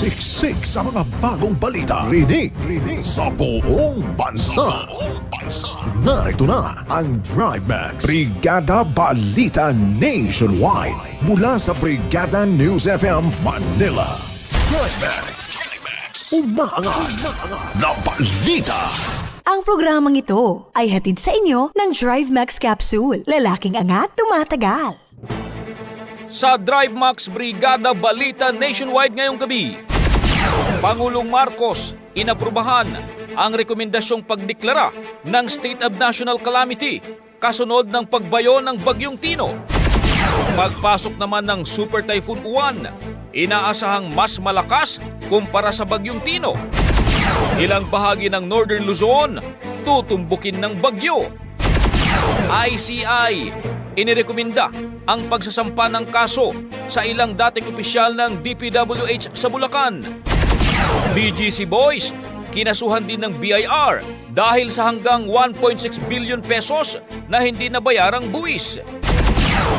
Siksik sa mga bagong balita. Rinig, rinig sa buong bansa. Narito na ang Drive Max. Brigada Balita Nationwide. Mula sa Brigada News FM Manila. Drive Max. Umaangat na balita. Ang programang ito ay hatid sa inyo ng Drive Max Capsule. Lalaking angat, tumatagal. Sa Drive Max Brigada Balita Nationwide ngayong gabi, Pangulong Marcos inaprubahan ang rekomendasyong pagdeklara ng State of National Calamity kasunod ng pagbayo ng Bagyong Tino. Pagpasok naman ng Super Typhoon Uwan, inaasahang mas malakas kumpara sa Bagyong Tino. Ilang bahagi ng Northern Luzon tutumbukin ng bagyo. ICI inirekomenda ang pagsasampa ng kaso sa ilang dating opisyal ng DPWH sa Bulacan. BGC Boys, kinasuhan din ng BIR dahil sa hanggang 1.6 billion pesos na hindi nabayarang buwis.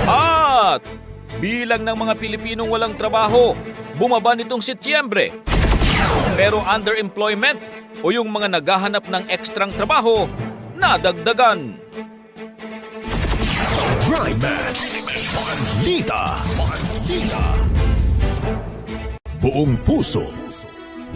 At bilang ng mga Pilipinong walang trabaho, bumaba nitong Setyembre. Pero underemployment o yung mga naghahanap ng ekstrang trabaho, nadagdagan. Drive Max. Balita. Balita. Buong puso.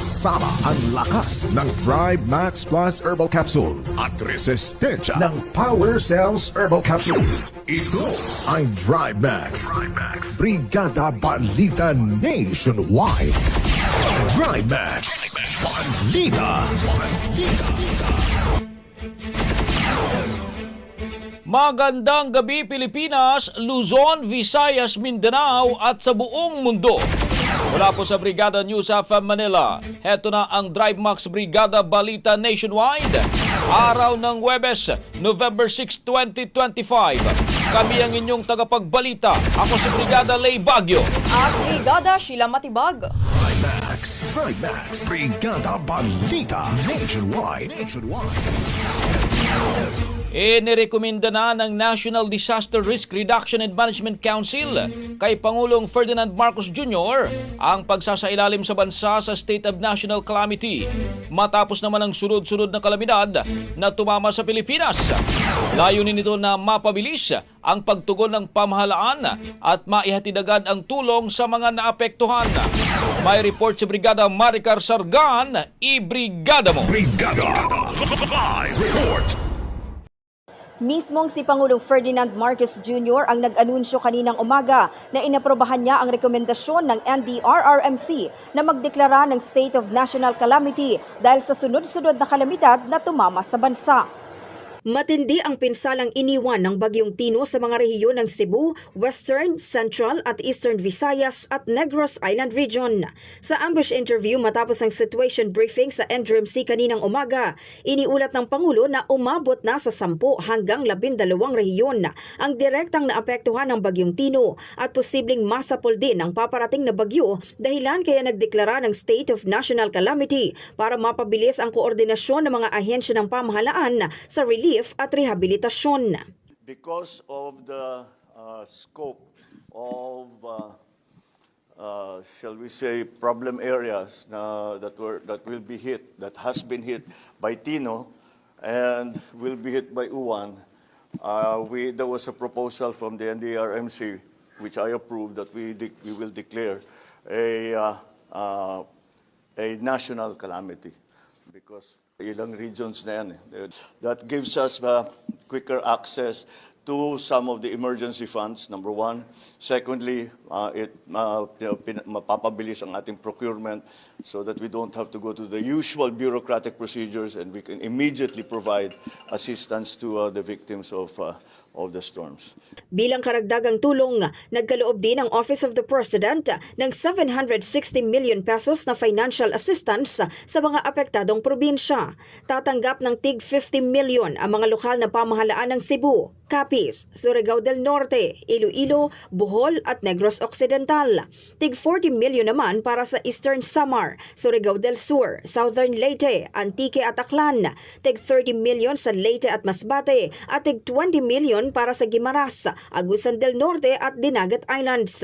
Kasama ang lakas ng Drive Max Plus Herbal Capsule at resistensya ng Power Cells Herbal Capsule. Ito ang Drive Max. Brigada Balita Nationwide. Drive Max. Balita. Magandang gabi Pilipinas, Luzon, Visayas, Mindanao at sa buong mundo. Mula po sa Brigada News of Manila, heto na ang Drive Max Brigada Balita Nationwide. Araw ng Webes, November 6, 2025. Kami ang inyong tagapagbalita. Ako si Brigada Lay Bagyo. At Brigada Sheila Matibag. Drive Max. Drive Max. Brigada Balita Nationwide. Nationwide. Inirekomenda na ng National Disaster Risk Reduction and Management Council kay Pangulong Ferdinand Marcos Jr. ang pagsasailalim sa bansa sa state of national calamity matapos naman ang sunod-sunod na kalamidad na tumama sa Pilipinas. Layunin nito na mapabilis ang pagtugon ng pamahalaan at maihatid agad ang tulong sa mga naapektuhan. May report si Brigada Maricar Sargan, i-brigada mo! Brigada. Live report. Mismong si Pangulong Ferdinand Marcos Jr. ang nag-anunsyo kaninang umaga na inaprobahan niya ang rekomendasyon ng NDRRMC na magdeklara ng state of national calamity dahil sa sunod-sunod na kalamidad na tumama sa bansa. Matindi ang pinsalang iniwan ng Bagyong Tino sa mga rehiyon ng Cebu, Western, Central at Eastern Visayas at Negros Island Region. Sa ambush interview matapos ang situation briefing sa NDRMC kaninang umaga, iniulat ng Pangulo na umabot na sa 10 hanggang 12 rehiyon ang direktang naapektuhan ng Bagyong Tino at posibleng masapol din ang paparating na bagyo dahilan kaya nagdeklara ng state of national calamity para mapabilis ang koordinasyon ng mga ahensya ng pamahalaan sa relief at rehabilitasyon. because of the uh, scope of, uh, uh, shall we say, problem areas na, that were that will be hit, that has been hit by Tino, and will be hit by Uwan. Uh, we there was a proposal from the NDRMC, which I approved, that we we will declare a uh, uh, a national calamity because ilang regions na yan. eh. That gives us uh, quicker access to some of the emergency funds, number one. Secondly, uh, it uh, mapapabilis ang ating procurement so that we don't have to go to the usual bureaucratic procedures and we can immediately provide assistance to uh, the victims of, uh, of the storms. Bilang karagdagang tulong, nagkaloob din ang Office of the President ng 760 million pesos na financial assistance sa mga apektadong probinsya. Tatanggap ng tig 50 million ang mga lokal na pamahalaan ng Cebu, Capiz, Surigao del Norte, Iloilo, Bohol at Negros Occidental. Tig 40 million naman para sa Eastern Samar, Surigao del Sur, Southern Leyte, Antique at Aklan. Tig 30 million sa Leyte at Masbate at tig 20 million para sa Guimaras, Agusan del Norte at Dinagat Islands.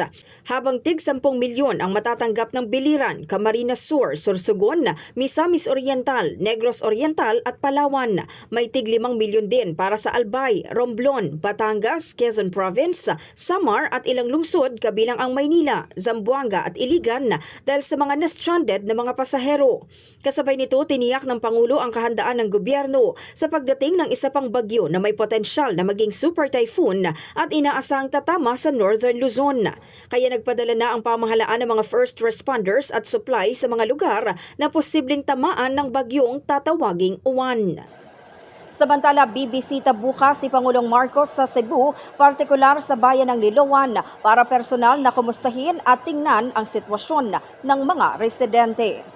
Habang tig 10 milyon ang matatanggap ng Biliran, Camarines Sur, Sorsogon, Misamis Oriental, Negros Oriental at Palawan. May tig 5 milyon din para sa Albay, Romblon, Batangas, Quezon Province, Samar at ilang lungsod kabilang ang Maynila, Zamboanga at Iligan dahil sa mga na-stranded na mga pasahero. Kasabay nito, tiniyak ng Pangulo ang kahandaan ng gobyerno sa pagdating ng isa pang bagyo na may potensyal na maging super typhoon at inaasang tatama sa Northern Luzon. Kaya nagpadala na ang pamahalaan ng mga first responders at supply sa mga lugar na posibleng tamaan ng bagyong tatawaging uwan. Samantala, bibisita bukas si Pangulong Marcos sa Cebu, partikular sa bayan ng Liloan, para personal na kumustahin at tingnan ang sitwasyon ng mga residente.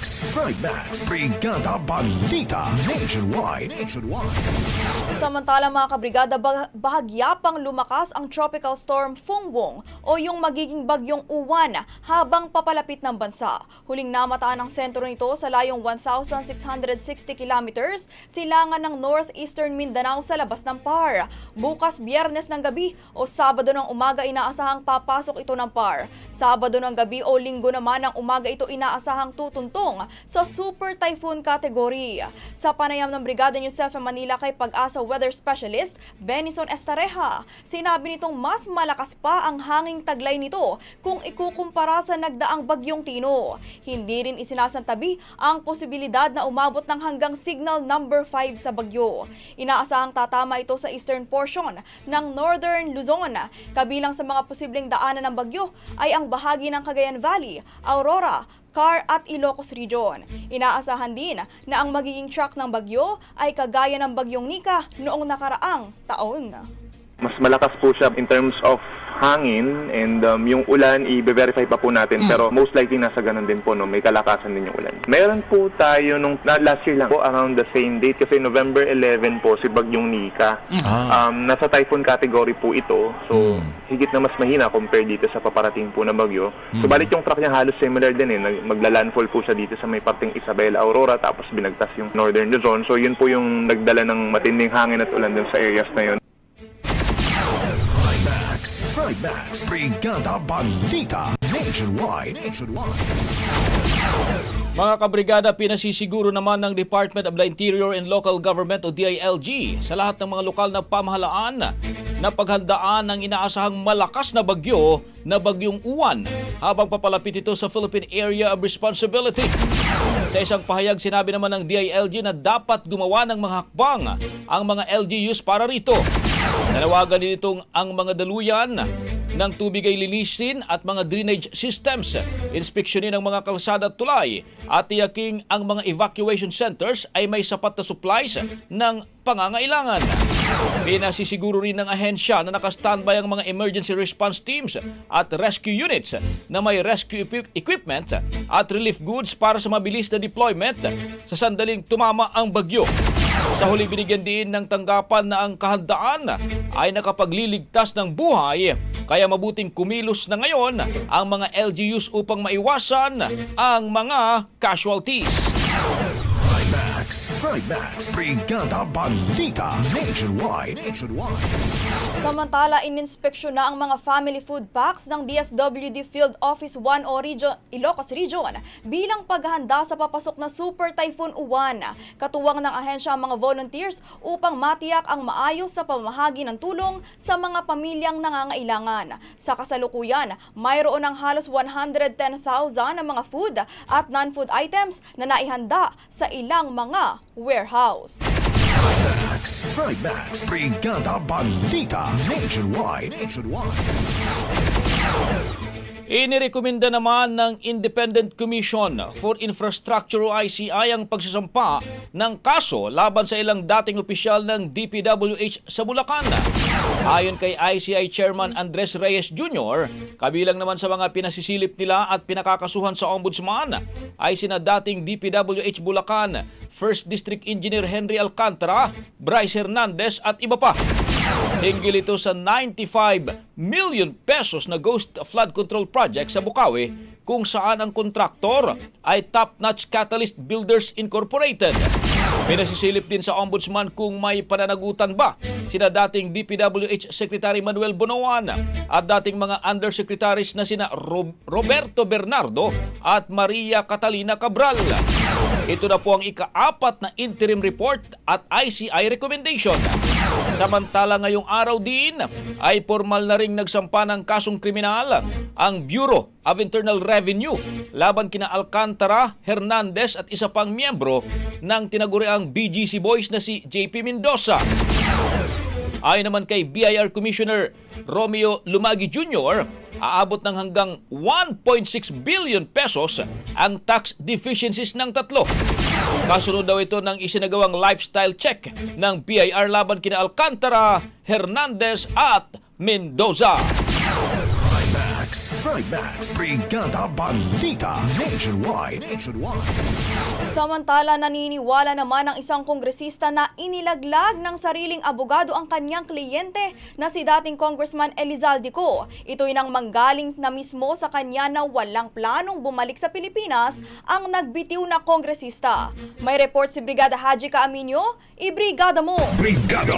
Max, Max, Brigada Balita Nationwide. Nationwide. Samantala mga kabrigada, bah- bahagya pang lumakas ang Tropical Storm Fungwong o yung magiging bagyong uwan habang papalapit ng bansa. Huling namataan ang sentro nito sa layong 1,660 kilometers silangan ng northeastern Mindanao sa labas ng PAR. Bukas biyernes ng gabi o Sabado ng umaga inaasahang papasok ito ng PAR. Sabado ng gabi o Linggo naman ng umaga ito inaasahang tutuntong sa Super Typhoon category. Sa panayam ng Brigada News FM Manila kay Pag-asa Weather Specialist Benison Estareja, sinabi nitong mas malakas pa ang hanging taglay nito kung ikukumpara sa nagdaang bagyong Tino. Hindi rin isinasantabi ang posibilidad na umabot ng hanggang signal number 5 sa bagyo. Inaasahang tatama ito sa eastern portion ng northern Luzon. Kabilang sa mga posibleng daanan ng bagyo ay ang bahagi ng Cagayan Valley, Aurora, Car at Ilocos Region. Inaasahan din na ang magiging track ng bagyo ay kagaya ng bagyong Nika noong nakaraang taon. mas malakas po siya in terms of hangin and um, yung ulan i-verify pa po natin pero most likely nasa ganun din po no may kalakasan din yung ulan. Meron po tayo nung na, last year lang po around the same date kasi November 11 po si Bagyong Nika. Um, nasa typhoon category po ito so higit na mas mahina compare dito sa paparating po na bagyo. Subalit yung track niya halos similar din eh magla-landfall po siya dito sa may parting Isabela Aurora tapos binagtas yung Northern Luzon. So yun po yung nagdala ng matinding hangin at ulan dun sa areas na yun. Max, Max, Brigada Balita Nationwide. Nationwide. Mga kabrigada, pinasisiguro naman ng Department of the Interior and Local Government o DILG sa lahat ng mga lokal na pamahalaan na paghandaan ng inaasahang malakas na bagyo na bagyong uwan habang papalapit ito sa Philippine Area of Responsibility. Sa isang pahayag, sinabi naman ng DILG na dapat gumawa ng mga hakbang ang mga LGUs para rito. Nanawagan din itong ang mga daluyan ng tubig ay linisin at mga drainage systems, inspeksyonin ang mga kalsada at tulay at tiyaking ang mga evacuation centers ay may sapat na supplies ng pangangailangan. Pinasisiguro rin ng ahensya na nakastandby ang mga emergency response teams at rescue units na may rescue equi- equipment at relief goods para sa mabilis na deployment sa sandaling tumama ang bagyo. Sa huli binigyan din ng tanggapan na ang kahandaan ay nakapagliligtas ng buhay kaya mabuting kumilos na ngayon ang mga LGUs upang maiwasan ang mga casualties. Max, Max, Brigada Balita Nationwide. Nationwide. Samantala, ininspeksyon na ang mga family food packs ng DSWD Field Office 1 o Region, Ilocos Region bilang paghahanda sa papasok na Super Typhoon Uwan. Katuwang ng ahensya ang mga volunteers upang matiyak ang maayos na pamahagi ng tulong sa mga pamilyang nangangailangan. Sa kasalukuyan, mayroon ng halos 110,000 na mga food at non-food items na naihanda sa ilang mga warehouse. Max, Max, Brigada Balita Nationwide. Nationwide. Inirekomenda naman ng Independent Commission for Infrastructure o ICI ang pagsasampa ng kaso laban sa ilang dating opisyal ng DPWH sa Bulacan. Ayon kay ICI Chairman Andres Reyes Jr., kabilang naman sa mga pinasisilip nila at pinakakasuhan sa Ombudsman ay sina dating DPWH Bulacan, First District Engineer Henry Alcantara, Bryce Hernandez at iba pa. Hinggil ito sa 95 million pesos na ghost flood control project sa Bukawi kung saan ang kontraktor ay Top Notch Catalyst Builders Incorporated. Pinasisilip din sa ombudsman kung may pananagutan ba sina dating DPWH Secretary Manuel Bonoan at dating mga undersecretaries na sina Rob- Roberto Bernardo at Maria Catalina Cabral. Ito na po ang ikaapat na interim report at ICI recommendation. Samantala ngayong araw din ay formal na ring nagsampa ng kasong kriminal ang Bureau of Internal Revenue laban kina Alcantara, Hernandez at isa pang miyembro ng tinaguriang BGC Boys na si JP Mendoza. Ayon naman kay BIR Commissioner Romeo Lumagi Jr., aabot ng hanggang 1.6 billion pesos ang tax deficiencies ng tatlo. Kasunod daw ito ng isinagawang lifestyle check ng BIR laban kina Alcantara, Hernandez at Mendoza. Max, Max, Brigada Balita Nationwide. Nationwide. Samantala, naniniwala naman ang isang kongresista na inilaglag ng sariling abogado ang kanyang kliyente na si dating Congressman Elizalde Co. Ito'y nang manggaling na mismo sa kanya na walang planong bumalik sa Pilipinas ang nagbitiw na kongresista. May report si Brigada Haji Kaaminyo, ibrigada mo! Brigada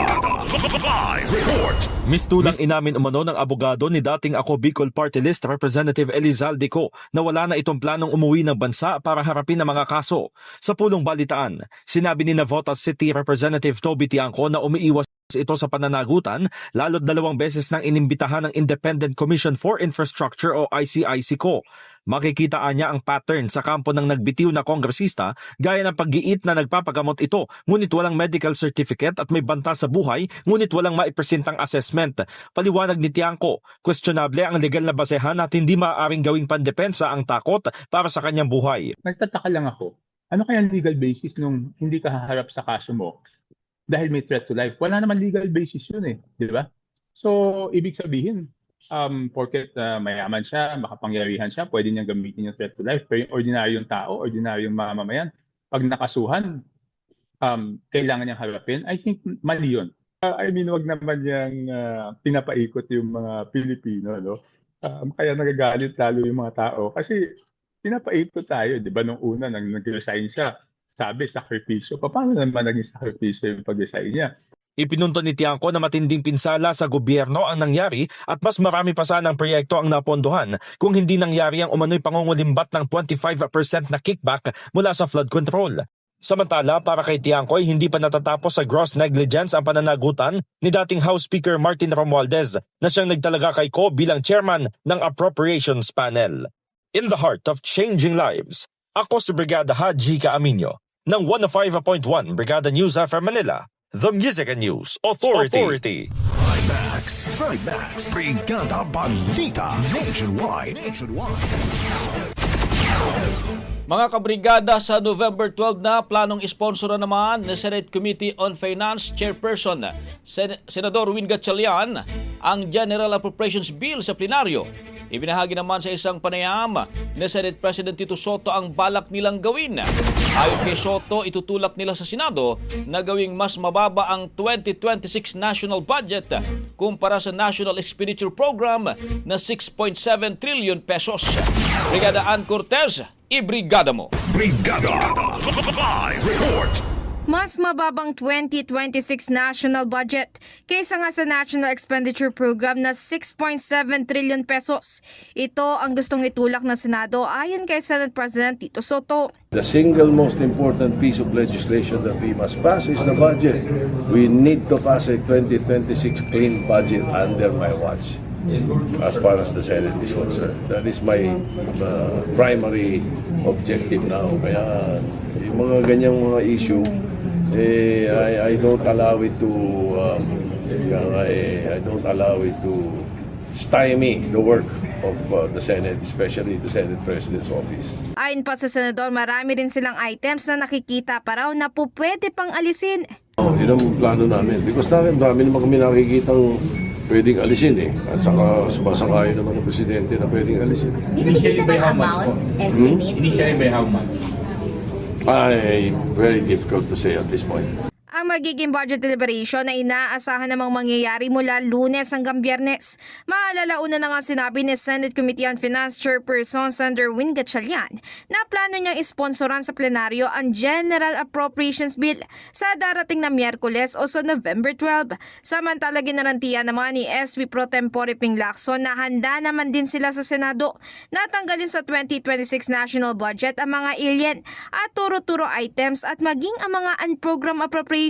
Live Report. Mistulang inamin umano ng abogado ni dating ako Bicol Party List Representative Elizalde Co na wala na itong planong umuwi ng bansa para harapin ang mga kaso. Sa pulong balitaan, sinabi ni Navotas City Representative Toby Tiangco na umiiwas ito sa pananagutan lalo't dalawang beses nang inimbitahan ng Independent Commission for Infrastructure o ICIC ko. Makikita niya ang pattern sa kampo ng nagbitiw na kongresista gaya ng paggiit na nagpapagamot ito ngunit walang medical certificate at may banta sa buhay ngunit walang maipresentang assessment. Paliwanag ni Tiangco, questionable ang legal na basehan at hindi maaaring gawing pandepensa ang takot para sa kanyang buhay. nagtataka lang ako, ano kaya legal basis nung hindi ka haharap sa kaso mo dahil may threat to life? Wala naman legal basis yun eh, di ba? So, ibig sabihin, um, porket uh, mayaman siya, makapangyarihan siya, pwede niyang gamitin yung threat to life. Pero yung ordinaryong tao, ordinaryong mamamayan, pag nakasuhan, um, kailangan niyang harapin, I think mali yun. Uh, I mean, wag naman niyang uh, pinapaikot yung mga Pilipino, no? Um, kaya nagagalit lalo yung mga tao. Kasi pinapaikot tayo, di ba, nung una, nang nag-resign siya, sabi, sakripisyo. Paano naman naging sakripisyo yung pag-resign niya? Ipinunto ni Tiangco na matinding pinsala sa gobyerno ang nangyari at mas marami pa sanang proyekto ang napondohan kung hindi nangyari ang umano'y pangungulimbat ng 25% na kickback mula sa flood control. Samantala, para kay Tiangcoy, hindi pa natatapos sa gross negligence ang pananagutan ni dating House Speaker Martin Romualdez na siyang nagtalaga kay Ko bilang chairman ng Appropriations Panel. In the heart of changing lives, ako si Brigada Haji Kaaminyo ng 105.1 Brigada News FM Manila, The Music and News Authority. Authority. Trimax, Trimax, Brigada Balita Nationwide. Nationwide. Mga kabrigada sa November 12 na planong sponsor naman ni Senate Committee on Finance Chairperson Sen- Senador Win Gatchalian ang General Appropriations Bill sa plenaryo. Ibinahagi naman sa isang panayam ni Senate President Tito Soto ang balak nilang gawin. Ayon kay Soto, itutulak nila sa Senado na gawing mas mababa ang 2026 national budget kumpara sa National Expenditure Program na 6.7 trillion pesos. Brigada Ann Cortez, ibrigada mo. Brigada Live Report. Mas mababang 2026 national budget kaysa nga sa National Expenditure Program na 6.7 trillion pesos. Ito ang gustong itulak ng Senado ayon kay Senate President Tito Soto. The single most important piece of legislation that we must pass is the budget. We need to pass a 2026 clean budget under my watch as far as the Senate is concerned. That is my uh, primary objective now. Kaya yung mga ganyang mga issue, eh, I, I don't allow it to, um, nga, eh, I don't allow it to stymie the work of uh, the Senate, especially the Senate President's office. Ayon pa sa Senador, marami rin silang items na nakikita pa raw na po pwede pang alisin. Oh, yun ang plano namin. Because namin, dami naman kami nakikitang pwedeng alisin eh. At saka sumasakayo naman ng presidente na pwedeng alisin. Initially by how much po? Estimate? Initially by how much? Ay, very difficult to say at this point. Ang magiging budget deliberation ay inaasahan namang mangyayari mula lunes hanggang biyernes. Maalala una na nga sinabi ni Senate Committee on Finance Chairperson Senator Win Gatchalian na plano niyang isponsoran sa plenaryo ang General Appropriations Bill sa darating na Miyerkules o sa November 12. Samantala ginarantiya naman ni SB Pro Tempore Ping Lacson na handa naman din sila sa Senado na tanggalin sa 2026 national budget ang mga alien at turo-turo items at maging ang mga unprogram appropriations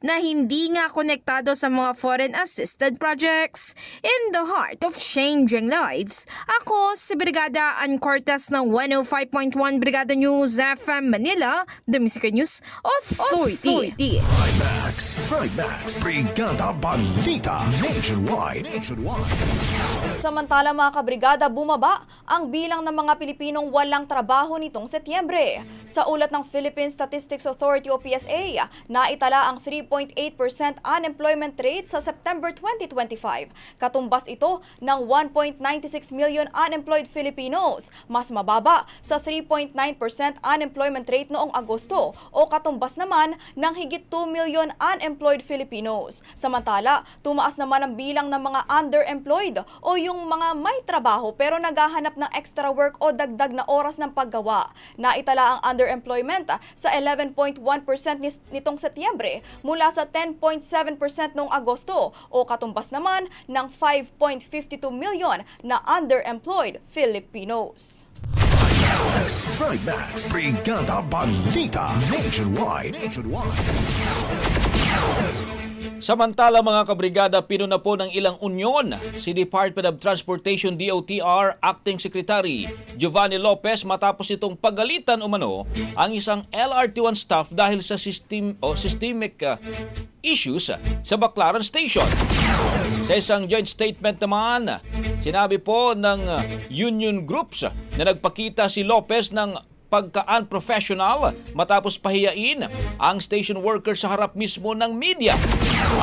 na hindi nga konektado sa mga foreign assisted projects. In the heart of changing lives, ako si Brigada Ann Cortez ng 105.1 Brigada News FM Manila, The Music News Authority. Trimax, Trimax, Brigada Balita Nationwide. Nationwide. Samantala mga kabrigada, bumaba ang bilang ng mga Pilipinong walang trabaho nitong Setyembre. Sa ulat ng Philippine Statistics Authority o PSA, naitala ang 3.8% unemployment rate sa September 2025. Katumbas ito ng 1.96 million unemployed Filipinos, mas mababa sa 3.9% unemployment rate noong Agosto o katumbas naman ng higit 2 million unemployed Filipinos. Samantala, tumaas naman ang bilang ng mga underemployed o yung mga may trabaho pero naghahanap ng extra work o dagdag na oras ng paggawa. Naitala ang underemployment sa 11.1% nis- nitong Setyembre mula sa 10.7% noong Agosto o katumbas naman ng 5.52 million na underemployed Filipinos. Trimax, Brigada Balita Nationwide. Nationwide. Samantala mga kabrigada, pinuna po ng ilang unyon si Department of Transportation DOTR Acting Secretary Giovanni Lopez matapos itong pagalitan umano ang isang LRT1 staff dahil sa system o systemic uh, issues sa Baclaran Station. Sa isang joint statement naman, sinabi po ng uh, union groups na nagpakita si Lopez ng pagka-unprofessional matapos pahiyain ang station worker sa harap mismo ng media.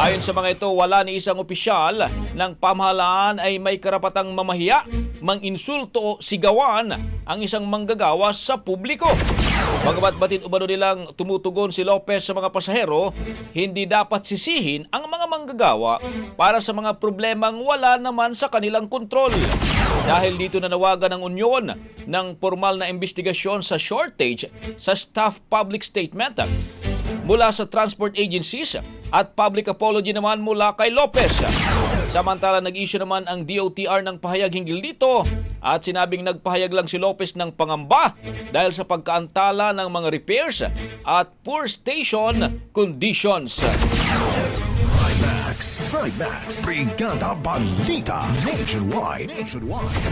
Ayon sa mga ito, wala ni isang opisyal ng pamahalaan ay may karapatang mamahiya, manginsulto o sigawan ang isang manggagawa sa publiko. Bagamat batid umano nilang tumutugon si Lopez sa mga pasahero, hindi dapat sisihin ang mga manggagawa para sa mga problemang wala naman sa kanilang kontrol. Dahil dito nanawagan ng Unyon ng formal na investigasyon sa shortage sa staff public statement mula sa transport agencies at public apology naman mula kay Lopez. Samantala nag-issue naman ang DOTR ng pahayag hinggil dito At sinabing nagpahayag lang si Lopez ng pangamba dahil sa pagkaantala ng mga repairs at poor station conditions. Trimax. Brigada Balita. Nationwide. Nationwide.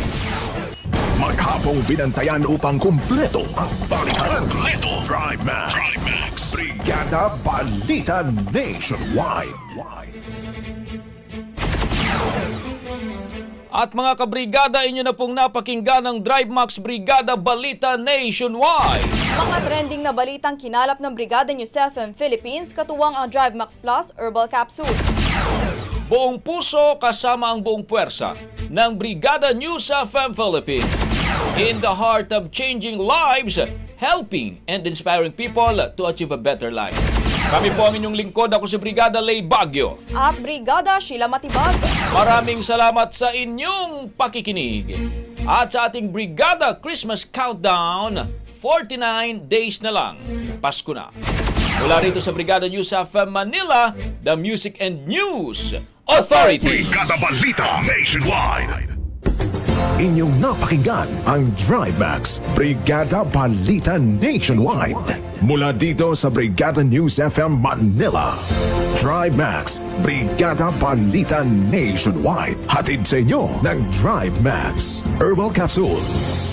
Maghapong binantayan upang kumpleto ang balitaan. Kumpleto. Trimax. Trimax. Brigada Balita Nationwide. At mga kabrigada, inyo na pong napakinggan ng Drive Max Brigada Balita Nationwide. Mga trending na balitang kinalap ng Brigada News FM Philippines, katuwang ang Drive Max Plus Herbal Capsule. Buong puso kasama ang buong puwersa ng Brigada News FM Philippines. In the heart of changing lives, helping and inspiring people to achieve a better life. Kami po ang inyong lingkod. Ako si Brigada Lay Bagyo. At Brigada Sheila Matibag. Maraming salamat sa inyong pakikinig. At sa ating Brigada Christmas Countdown, 49 days na lang. Pasko na. Mula rito sa Brigada News FM Manila, the Music and News Authority. Brigada Balita Nationwide. Inyong napakinggan ang Trimax. Brigada Balita Nationwide. Mula dito sa Brigada News FM Manila. Trimax. Brigada Balita Nationwide. Hatid sa inyo ng Drive Max. Herbal Capsule.